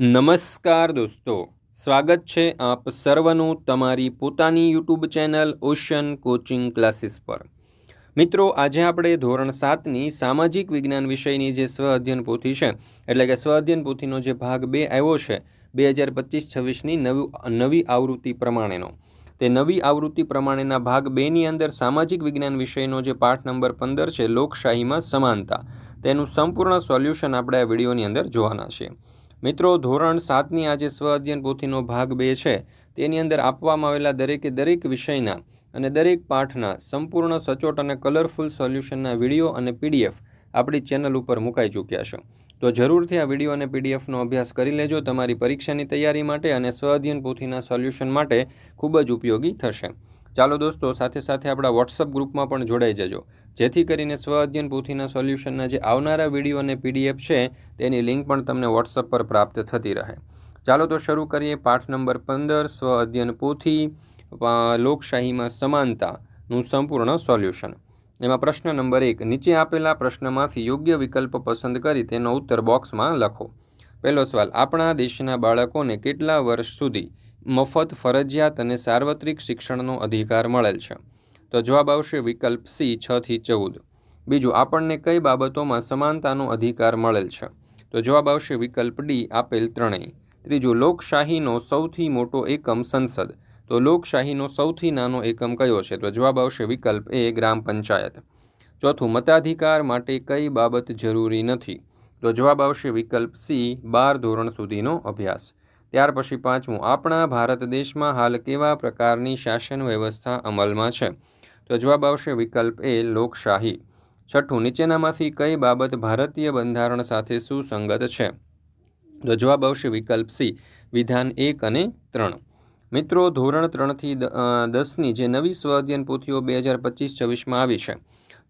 નમસ્કાર દોસ્તો. સ્વાગત છે આપ સર્વનું તમારી પોતાની YouTube channel Ocean coaching classes પર. મિત્રો, આજે આપણે ધોરણ સાતની સામાજિક વિજ્ઞાન વિષયની જે સ્વ અધ્યયન પોથી છે, એટલે કે સ્વ અધ્યયન પોથીનો જે ભાગ બે આવ્યો છે, બે હજાર પચીસ છવ્વીસની નવી નવી આવૃત્તિ પ્રમાણેનો. તે નવી આવૃત્તિ પ્રમાણેના ભાગ બેની અંદર સામાજિક વિજ્ઞાન વિષયનો જે પાઠ નંબર પંદર છે, લોકશાહીમાં સમાનતા. તેનું સંપૂર્ણ સોલ્યુશન આપણે આ વિડીયોની અંદર જોવાના છીએ. મિત્રો, ધોરણ સાતની આજે સ્વ અધ્યયન પોથીનો ભાગ બે છે. તેની અંદર આપવામાં આવેલા દરેકે દરેક વિષયના અને દરેક પાઠના સંપૂર્ણ, સચોટ અને કલરફુલ સોલ્યુશનના વીડિયો અને પીડીએફ આપણી ચેનલ ઉપર મુકાઈ ચૂક્યા છે. તો જરૂરથી આ વીડિયો અને પીડીએફનો અભ્યાસ કરી લેજો. તમારી પરીક્ષાની તૈયારી માટે અને સ્વ અધ્યયન પોથીના સોલ્યુશન માટે ખૂબ જ ઉપયોગી થશે. ચાલો દોસ્તો, સાથે સાથે આપણા વોટ્સઅપ ગ્રુપમાં પણ જોડાઈ જજો. જેથી કરીને સ્વ અધ્યયન પોથીના સોલ્યુશનના જે આવનારા વીડિયો અને પીડીએફ છે, તેની લિંક પણ તમને વોટ્સઅપ પર પ્રાપ્ત થતી રહે. ચાલો તો શરૂ કરીએ પાઠ નંબર પંદર, સ્વ અધ્યયન પોથી લોકશાહીમાં સમાનતાનું સંપૂર્ણ સોલ્યુશન. એમાં પ્રશ્ન નંબર એક, નીચે આપેલા પ્રશ્નમાંથી યોગ્ય વિકલ્પ પસંદ કરી તેનો ઉત્તર બોક્સમાં લખો. પહેલો સવાલ, આપણા દેશના બાળકોને કેટલા વર્ષ સુધી મફત ફરજિયાત અને સાર્વત્રિક શિક્ષણનો અધિકાર મળેલ છે? તો જવાબ આવશે વિકલ્પ સી છથી ચૌદ. બીજું, આપણને કઈ બાબતોમાં સમાનતાનો અધિકાર મળેલ છે? તો જવાબ આવશે વિકલ્પ ડી, આપેલ ત્રણેય. ત્રીજું, લોકશાહીનો સૌથી મોટો એકમ સંસદ. તો લોકશાહીનો સૌથી નાનો એકમ કયો છે? તો જવાબ આવશે વિકલ્પ એ, ગ્રામ પંચાયત. ચોથું, મતાધિકાર માટે કઈ બાબત જરૂરી નથી? તો જવાબ આવશે વિકલ્પ સી, બાર ધોરણ સુધીનો અભ્યાસ. ત્યાર પછી પાંચમું, આપણા ભારત દેશમાં હાલ કેવા પ્રકારની શાસન વ્યવસ્થા અમલમાં છે? તો જવાબ આવશે વિકલ્પ એ લોકશાહી. છઠ્ઠું, નીચેનામાંથી કઈ બાબત ભારતીય બંધારણ સાથે સુસંગત છે? તો જવાબ આવશે વિકલ્પ સી, વિધાન એક અને ત્રણ. મિત્રો, ધોરણ ત્રણથી દસની જે નવી સ્વ અધ્યયન પોથીઓ બે હજાર પચીસ છવ્વીસમાં આવી છે.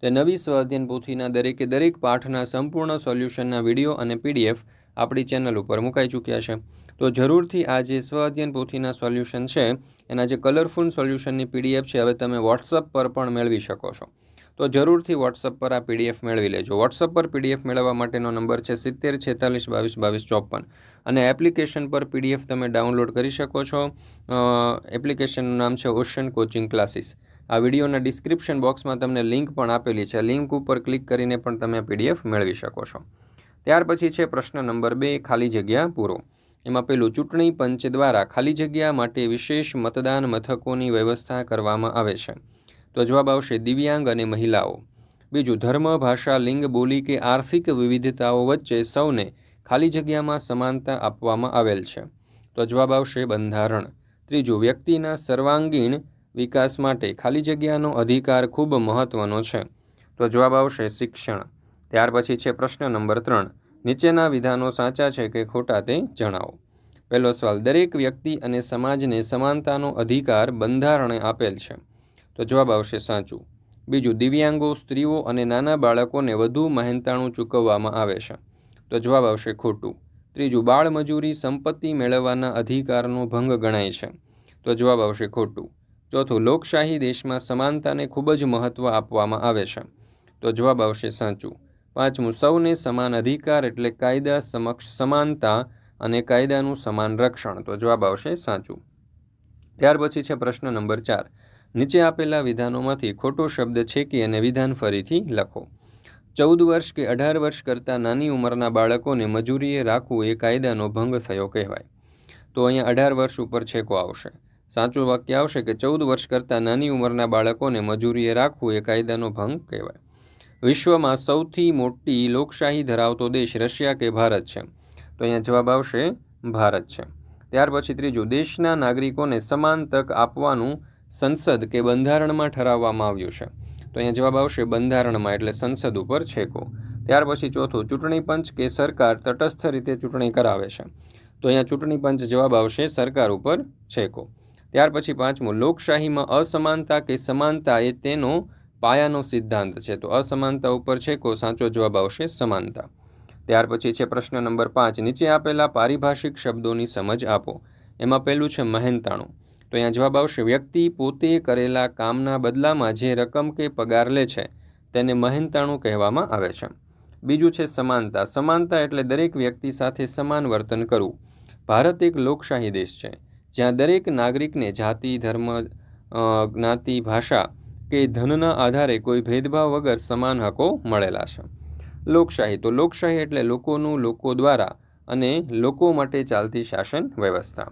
તે નવી સ્વ અધ્યયન પોથીના દરેકે દરેક પાઠના સંપૂર્ણ સોલ્યુશનના વીડિયો અને પીડીએફ આપણી ચેનલ ઉપર મુકાઈ ચૂક્યા છે. તો જરૂરથી આ જે સ્વ પોથીના સોલ્યુશન છે, એના જે કલરફુલ સોલ્યુશનની પીડીએફ છે, હવે તમે વોટ્સઅપ પર પણ મેળવી શકો છો. તો જરૂરથી વોટ્સઅપ પર આ પીડીએફ મેળવી લેજો. વોટ્સઅપ પર પીડીએફ મેળવવા માટેનો નંબર છે સિત્તેર, છેતાલીસ, બાવીસ બાવીસ, ચોપન. અને એપ્લિકેશન પર પીડીએફ તમે ડાઉનલોડ કરી શકો છો. એપ્લિકેશનનું નામ છે ઓશન કોચિંગ ક્લાસીસ. આ વિડીયોના ડિસ્ક્રિપ્શન બોક્સમાં તમને લિંક પણ આપેલી છે. લિંક ઉપર ક્લિક કરીને પણ તમે પીડીએફ મેળવી શકો છો. ત્યાર પછી છે પ્રશ્ન નંબર બે, ખાલી જગ્યા પૂરો. એમાં પેલું ચૂંટણી પંચ દ્વારા ખાલી જગ્યા માટે વિશેષ મતદાન મથકોની વ્યવસ્થા કરવામાં આવે છે. તો જવાબ આવશે દિવ્યાંગ અને મહિલાઓ. બીજું, ધર્મ, ભાષા, લિંગ, બોલી કે આર્થિક વિવિધતાઓ વચ્ચે સૌને ખાલી જગ્યામાં સમાનતા આપવામાં આવેલ છે. તો જવાબ આવશે બંધારણ. ત્રીજું, વ્યક્તિના સર્વાંગીણ વિકાસ માટે ખાલી જગ્યાનો અધિકાર ખૂબ મહત્વનો છે. તો જવાબ આવશે શિક્ષણ. ત્યાર પછી છે પ્રશ્ન નંબર ત્રણ. નીચેના વિધાનો સાચા છે કે ખોટા તે જણાવો. પહેલો સવાલ, દરેક વ્યક્તિ અને સમાજને સમાનતાનો અધિકાર બંધારણે આપેલ છે. તો જવાબ આવશે સાચું. બીજું, દિવ્યાંગો, સ્ત્રીઓ અને નાના બાળકોને વધુ મહેનતાણું ચૂકવવામાં આવે છે. તો જવાબ આવશે ખોટું. ત્રીજું, બાળમજૂરી સંપત્તિ મેળવવાના અધિકારનો ભંગ ગણાય છે. તો જવાબ આવશે ખોટું. ચોથું, લોકશાહી દેશમાં સમાનતાને ખૂબ જ મહત્ત્વ આપવામાં આવે છે. તો જવાબ આવશે સાચું. પાંચમું, સૌને સમાન અધિકાર એટલે કાયદા સમક્ષ સમાનતા અને કાયદાનું સમાન રક્ષણ. તો જવાબ આવશે સાચું. ત્યાર પછી છે પ્રશ્ન નંબર ચાર. નીચે આપેલા વિધાનોમાંથી ખોટો શબ્દ છે કે અને વિધાન ફરીથી લખો. ચૌદ વર્ષ કે અઢાર વર્ષ કરતાં નાની ઉંમરના બાળકોને મજૂરીએ રાખવું એ કાયદાનો ભંગ થયો કહેવાય. તો અહીંયા અઢાર વર્ષ ઉપર છેકો આવશે. સાચું વાક્ય આવશે કે ચૌદ વર્ષ કરતાં નાની ઉંમરના બાળકોને મજૂરીએ રાખવું એ કાયદાનો ભંગ કહેવાય. વિશ્વમાં સૌથી મોટી લોકશાહી ધરાવતો દેશ રશિયા કે ભારત છે? તો અહીંયા જવાબ આવશે, ભારત છે. ત્યાર પછી ત્રીજું, દેશના નાગરિકોને સમાન તક આપવાનું સંસદ કે બંધારણમાં ઠરાવવામાં આવ્યું છે. તો અહીંયા જવાબ આવશે, બંધારણમાં, એટલે સંસદ ઉપર છેકો. ત્યાર પછી ચોથું, ચૂંટણી પંચ કે સરકાર તટસ્થ રીતે ચૂંટણી કરાવે છે? તો અહીંયા ચૂંટણી પંચ જવાબ આવશે, સરકાર ઉપર છેકો. ત્યાર પછી પાંચમું, લોકશાહીમાં અસમાનતા કે સમાનતા એ તેનો પાયાનો સિદ્ધાંત છે. તો અસમાનતા ઉપર છે કો સાચો જવાબ આવશે સમાનતા. ત્યાર પછી છે પ્રશ્ન નંબર પાંચ. નીચે આપેલા પારિભાષિક શબ્દોની સમજ આપો. એમાં પહેલું છે મહેનતાણું. તો અહીંયા જવાબ આવશે, વ્યક્તિ પોતે કરેલા કામના બદલામાં જે રકમ કે પગાર લે છે, તેને મહેનતાણું કહેવામાં આવે છે. બીજું છે સમાનતા. સમાનતા એટલે દરેક વ્યક્તિ સાથે સમાન વર્તન કરવું. ભારત એક લોકશાહી દેશ છે, જ્યાં દરેક નાગરિકને જાતિ, ધર્મ જ્ઞાતિ, ભાષા કે ધનના આધારે કોઈ ભેદભાવ વગર સમાન હકો મળેલા છે. લોકશાહી તો લોકશાહી એટલે લોકોનું લોકો દ્વારા અને લોકો માટે ચાલતી શાસન વ્યવસ્થા.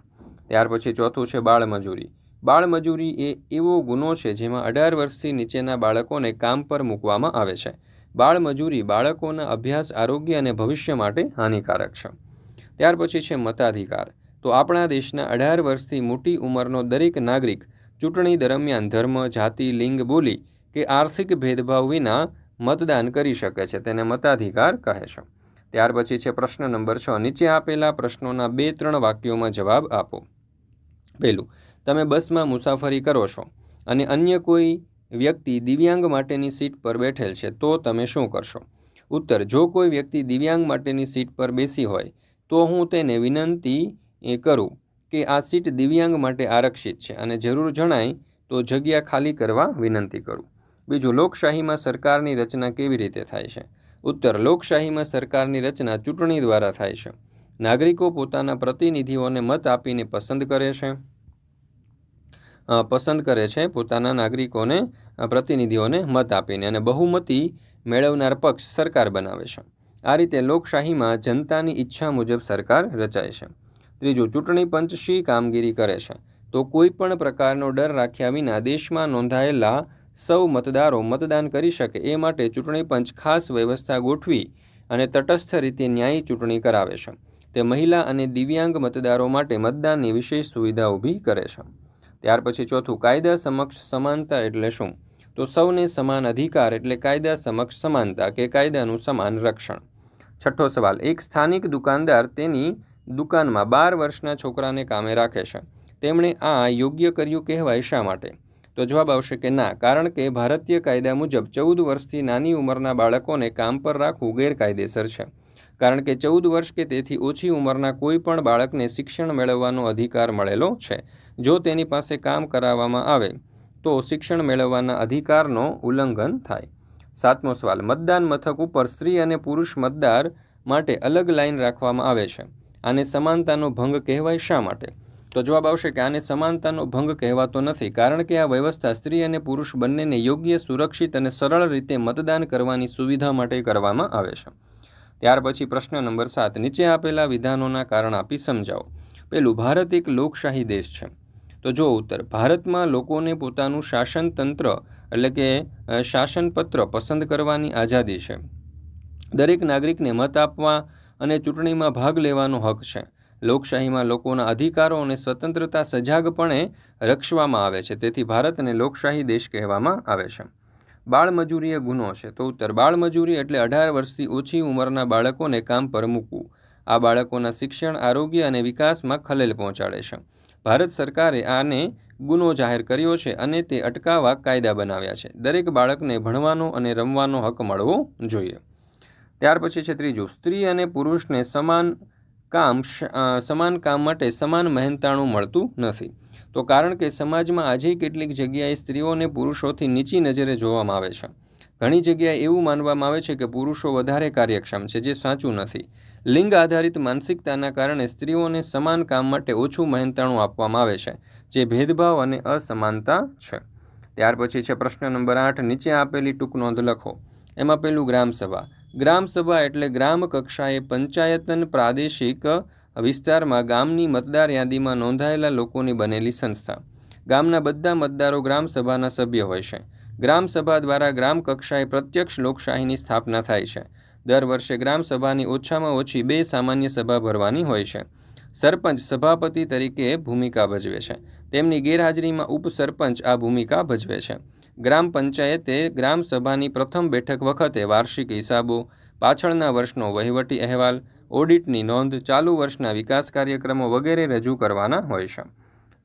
ત્યાર પછી ચોથું છે બાળમજૂરી. બાળમજૂરી એ એવો ગુનો છે જેમાં અઢાર વર્ષથી નીચેના બાળકોને કામ પર મૂકવામાં આવે છે. બાળમજૂરી બાળકોના અભ્યાસ, આરોગ્ય અને ભવિષ્ય માટે હાનિકારક છે. ત્યાર પછી છે મતાધિકાર. તો આપણા દેશના અઢાર વર્ષથી મોટી ઉંમરનો દરેક નાગરિક ચૂંટણી દરમિયાન ધર્મ, જાતિ, લિંગ બોલી કે આર્થિક ભેદભાવ વિના મતદાન કરી શકે છે, તેને મતાધિકાર કહે છે. ત્યાર પછી છે પ્રશ્ન નંબર છ. નીચે આપેલા પ્રશ્નોના બે ત્રણ વાક્યોમાં જવાબ આપો. પહેલું, તમે બસમાં મુસાફરી કરો છો અને અન્ય કોઈ વ્યક્તિ દિવ્યાંગ માટેની સીટ પર બેઠેલ છે, તો તમે શું કરશો? ઉત્તર, જો કોઈ વ્યક્તિ દિવ્યાંગ માટેની સીટ પર બેસી હોય, તો હું તેને વિનંતી કરું. કે આ સીટ દિવ્યાંગ માટે આરક્ષિત છે અને જરૂર જણાય તો જગ્યા ખાલી કરવા વિનંતી કરું. બીજું, લોકશાહીમાં સરકારની રચના કેવી રીતે થાય છે? ઉત્તર, લોકશાહીમાં સરકારની રચના ચૂંટણી દ્વારા થાય છે. નાગરિકો પોતાના પ્રતિનિધિઓને મત આપીને પસંદ કરે છે. પસંદ કરે છે પોતાના નાગરિકોને પ્રતિનિધિઓને મત આપીને અને બહુમતી મેળવનાર પક્ષ સરકાર બનાવે છે. આ રીતે લોકશાહીમાં જનતાની ઈચ્છા મુજબ સરકાર રચાય છે. ત્રીજું, ચૂંટણી પંચ શી કામગીરી કરે છે? તો કોઈ પણ પ્રકારનો ડર રાખ્યા વિના દેશમાં નોંધાયેલા સૌ મતદારો મતદાન કરી શકે એ માટે ચૂંટણી પંચ ખાસ વ્યવસ્થા ગોઠવી અને તટસ્થ રીતે ન્યાયી ચૂંટણી કરાવે છે. તે મહિલા અને દિવ્યાંગ મતદારો માટે મતદાનની વિશેષ સુવિધા ઊભી કરે છે. ત્યાર પછી ચોથું, કાયદા સમક્ષ સમાનતા એટલે શું? તો સૌને સમાન અધિકાર એટલે કાયદા સમક્ષ સમાનતા કે કાયદાનું સમાન રક્ષણ. છઠ્ઠો સવાલ, એક સ્થાનિક દુકાનદાર તેની દુકાનમાં બાર વર્ષના છોકરાને કામે રાખે છે. તેમણે આ યોગ્ય કર્યું કહેવાય શા માટે? તો જવાબ આવશે કે ના, કારણ કે ભારતીય કાયદા મુજબ ચૌદ વર્ષથી નાની ઉંમરના બાળકોને કામ પર રાખવું ગેરકાયદેસર છે. કારણ કે ચૌદ વર્ષ કે તેથી ઓછી ઉંમરના કોઈ પણ બાળકને શિક્ષણ મેળવવાનો અધિકાર મળેલો છે. જો તેની પાસે કામ કરાવવામાં આવે, તો શિક્ષણ મેળવવાના અધિકારનો ઉલ્લંઘન થાય. સાતમો સવાલ, મતદાન મથક ઉપર સ્ત્રી અને પુરુષ મતદાર માટે અલગ લાઈન રાખવામાં આવે છે. આને સમાનતાનો ભંગ કહેવાય શા માટે? તો જવાબ આવશે કે આને સમાનતાનો ભંગ કહેવાતો નથી, કારણ કે આ વ્યવસ્થા સ્ત્રી અને પુરુષ બંનેને યોગ્ય, સુરક્ષિત અને સરળ રીતે મતદાન કરવાની સુવિધા માટે કરવામાં આવે છે. ત્યાર પછી પ્રશ્ન નંબર સાત, નીચે આપેલા વિધાનોના કારણ આપી સમજાવો. પેલું, ભારત એક લોકશાહી દેશ છે. તો જો ઉત્તર, ભારતમાં લોકોને પોતાનું શાસન તંત્ર એટલે કે શાસનપત્ર પસંદ કરવાની આઝાદી છે. દરેક નાગરિકને મત આપવા અને ચૂંટણીમાં ભાગ લેવાનો હક છે. લોકશાહીમાં લોકોના અધિકારો અને સ્વતંત્રતા સજાગપણે રક્ષવામાં આવે છે. તેથી ભારતને લોકશાહી દેશ કહેવામાં આવે છે. બાળમજૂરી એ ગુનો છે. તો ઉત્તર, બાળમજૂરી એટલે અઢાર વર્ષથી ઓછી ઉંમરના બાળકોને કામ પર મૂકવું. આ બાળકોના શિક્ષણ, આરોગ્ય અને વિકાસમાં ખલેલ પહોંચાડે છે. ભારત સરકારે આને ગુનો જાહેર કર્યો છે અને તે અટકાવવા કાયદા બનાવ્યા છે. દરેક બાળકને ભણવાનો અને રમવાનો હક મળવો જોઈએ. ત્યાર પછી છે ત્રીજું. સ્ત્રી અને પુરુષને સમાન કામ સમાન કામ માટે સમાન મહેનતાણું મળતું નથી. તો કારણ કે સમાજમાં આજે કેટલીક જગ્યાએ સ્ત્રીઓને પુરુષોથી નીચી નજરે જોવામાં આવે છે. ઘણી જગ્યાએ એવું માનવામાં આવે છે કે પુરુષો વધારે કાર્યક્ષમ છે, જે સાચું નથી. લિંગ આધારિત માનસિકતાના કારણે સ્ત્રીઓને સમાન કામ માટે ઓછું મહેનતાણું આપવામાં આવે છે, જે ભેદભાવ અને અસમાનતા છે. ત્યાર પછી છે પ્રશ્ન નંબર આઠ, નીચે આપેલી ટૂંક નોંધ લખો. એમાં પેલું ગ્રામસભા. ગ્રામસભા એટલે ગ્રામ કક્ષાએ પંચાયતન પ્રાદેશિક વિસ્તારમાં ગામની મતદાર યાદીમાં નોંધાયેલા લોકોની બનેલી સંસ્થા. ગામના બધા મતદારો ગ્રામસભાના સભ્ય હોય છે. ગ્રામસભા દ્વારા ગ્રામ કક્ષાએ પ્રત્યક્ષ લોકશાહીની સ્થાપના થાય છે. દર વર્ષે ગ્રામસભાની ઓછામાં ઓછી બે સામાન્ય સભા ભરવાની હોય છે. સરપંચ સભાપતિ તરીકે ભૂમિકા ભજવે છે. તેમની ગેરહાજરીમાં ઉપસરપંચ આ ભૂમિકા ભજવે છે. ગ્રામ પંચાયતે ગ્રામસભાની પ્રથમ બેઠક વખતે વાર્ષિક હિસાબો, પાછળના વર્ષનો વહીવટી અહેવાલ, ઓડિટની નોંધ, ચાલુ વર્ષના વિકાસ કાર્યક્રમો વગેરે રજૂ કરવાના હોય છે.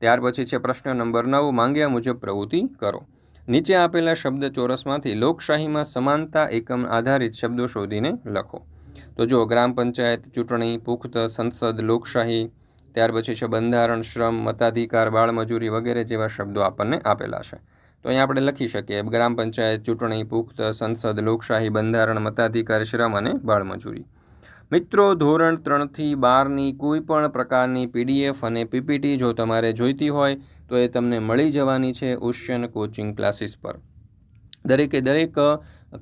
ત્યાર પછી છે પ્રશ્ન નંબર નવ, માંગ્યા મુજબ પ્રવૃત્તિ કરો. નીચે આપેલા શબ્દ ચોરસમાંથી લોકશાહીમાં સમાનતા એકમ આધારિત શબ્દો શોધીને લખો. તો જો ગ્રામ પંચાયત ચૂંટણી, પુખ્ત, સંસદ, લોકશાહી, ત્યાર પછી છે બંધારણ, શ્રમ, મતાધિકાર, બાળમજૂરી વગેરે જેવા શબ્દો આપણને આપેલા છે. તો અહીંયા આપણે લખી શકીએ. ગ્રામ પંચાયત ચૂંટણી પુખ્ત સંસદ લોકશાહી બંધારણ મતાધિકાર શ્રમ અને બાળમજૂરી મિત્રો, ધોરણ ત્રણથી બારની કોઈ પણ પ્રકારની પીડીએફ અને પીપીટી જો તમારે જોઈતી હોય, તો એ તમને મળી જવાની છે ઓશિયન કોચિંગ ક્લાસીસ પર. દરેકે દરેક,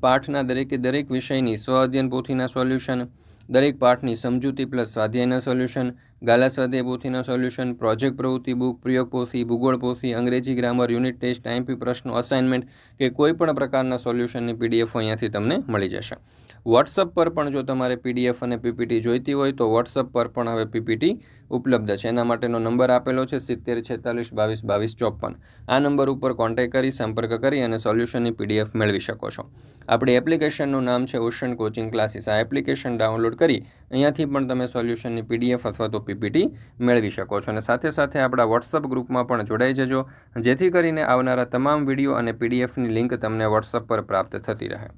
પાઠના દરેકે દરેક વિષયની સ્વ અધ્યયન પોથીના સોલ્યુશન દરેક પાઠની સમજૂતી પ્લસ સ્વાધ્યાયના સોલ્યુશન, ગાલા સ્વાધ્યાય પોથીના સોલ્યુશન, પ્રોજેક્ટ પ્રવૃત્તિ, બુક પ્રયોગ પોથી, ભૂગોળ પોથી, અંગ્રેજી ગ્રામર, યુનિટ ટેસ્ટ, આઈએમપી પ્રશ્નો, અસાઇનમેન્ટ કે કોઈ પણ પ્રકારના સોલ્યુશનની પીડીએફ અહીંયાથી તમને મળી જશે. વોટ્સઅપ પર પણ જો તમારે પીડીએફ અને પીપીટી જોઈતી હોય તો વોટ્સઅપ પર પણ હવે પીપીટી ઉપલબ્ધ છે. એના માટેનો નંબર આપેલો છે સિત્તેર છેતાલીસ બાવીસ બાવીસ ચોપન. આ નંબર ઉપર કોન્ટેક કરી, સંપર્ક કરી અને સોલ્યુશનની પીડીએફ મેળવી શકો છો. આપણી એપ્લિકેશનનું નામ છે ઓશન કોચિંગ ક્લાસીસ આ એપ્લિકેશન ડાઉનલોડ કરી અહીંયાથી પણ તમે સોલ્યુશનની પીડીએફ અથવા તો પીપીટી મેળવી શકો છો. અને સાથે સાથે આપણા વોટ્સઅપ ગ્રુપમાં પણ જોડાઈ જજો, જેથી કરીને આવનારા તમામ વીડિયો અને પીડીએફની લિંક તમને વોટ્સઅપ પર પ્રાપ્ત થતી રહે.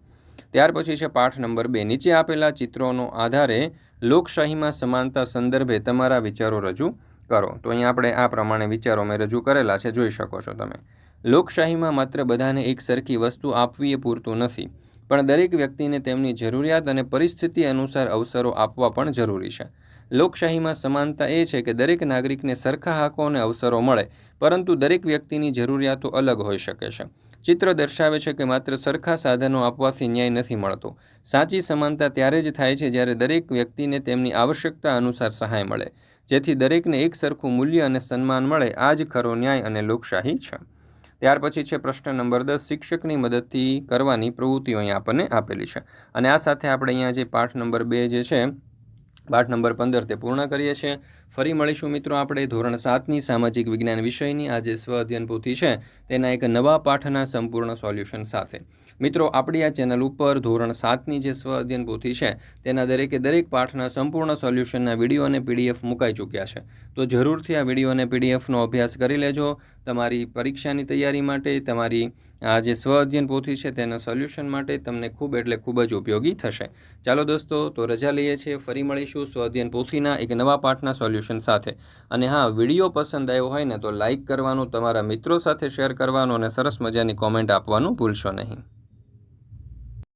ત્યાર પછી છે પાઠ નંબર બે. નીચે આપેલા ચિત્રોનો આધારે લોકશાહીમાં સમાનતા સંદર્ભે તમારા વિચારો રજૂ કરો. તો અહીંયા આપણે આ પ્રમાણે વિચારો મેં રજૂ કરેલા છે, જોઈ શકો છો તમે. લોકશાહીમાં માત્ર બધાને એક સરખી વસ્તુ આપવી એ પૂરતું નથી, પણ દરેક વ્યક્તિને તેમની જરૂરિયાત અને પરિસ્થિતિ અનુસાર અવસરો આપવા પણ જરૂરી છે. લોકશાહીમાં સમાનતા એ છે કે દરેક નાગરિકને સરખા હકો અને અવસરો મળે, પરંતુ દરેક વ્યક્તિની જરૂરિયાતો અલગ હોઈ શકે છે. ચિત્ર દર્શાવે છે કે માત્ર સરખા સાધનો આપવાથી ન્યાય નથી મળતો. સાચી સમાનતા ત્યારે જ થાય છે જ્યારે દરેક વ્યક્તિને તેમની આવશ્યકતા અનુસાર સહાય મળે. જેથી દરેકને એક સરખું મૂલ્ય અને સન્માન મળે, આ જ ખરો ન્યાય અને લોકશાહી છે. ત્યાર પછી છે પ્રશ્ન નંબર દસ, શિક્ષકની મદદથી કરવાની પ્રવૃત્તિઓ અહીં આપણને આપેલી છે. અને આ સાથે આપણે અહીંયા જે પાઠ નંબર બે જે છે પાઠ નંબર પંદર તે પૂર્ણ કરીએ છીએ. ફરી મળીશું મિત્રો આપણે ધોરણ સાતની સામાજિક વિજ્ઞાન વિષયની. આ જે સ્વ અધ્યયન પોથી છે. તેના એક નવા પાઠના સંપૂર્ણ સોલ્યુશન સાથે. મિત્રો, આપણી આ ચેનલ ઉપર ધોરણ સાતની જે સ્વ અધ્યયન પોથી છે, તેના દરેકે દરેક પાઠના સંપૂર્ણ સોલ્યુશનના વીડિયો અને પીડીએફ મુકાઈ ચૂક્યા છે. તો જરૂરથી આ વીડિયો અને પીડીએફનો અભ્યાસ કરી લેજો. તમારી પરીક્ષાની તૈયારી માટે, તમારી આ જે સ્વ અધ્યયન પોથી છે તેના સોલ્યુશન માટે તમને ખૂબ એટલે ખૂબ જ ઉપયોગી થશે. ચાલો દોસ્તો, તો રજા લઈએ છીએ, ફરી મળીશું સ્વ અધ્યયન પોથીના એક નવા પાઠના સોલ્યુશન સાથે. અને હા, વીડિયો પસંદ આવ્યો હોય ને તો લાઇક કરવાનું, તમારા મિત્રો સાથે શેર કરવાનું અને સરસ મજાની કોમેન્ટ આપવાનું ભૂલશો નહીં.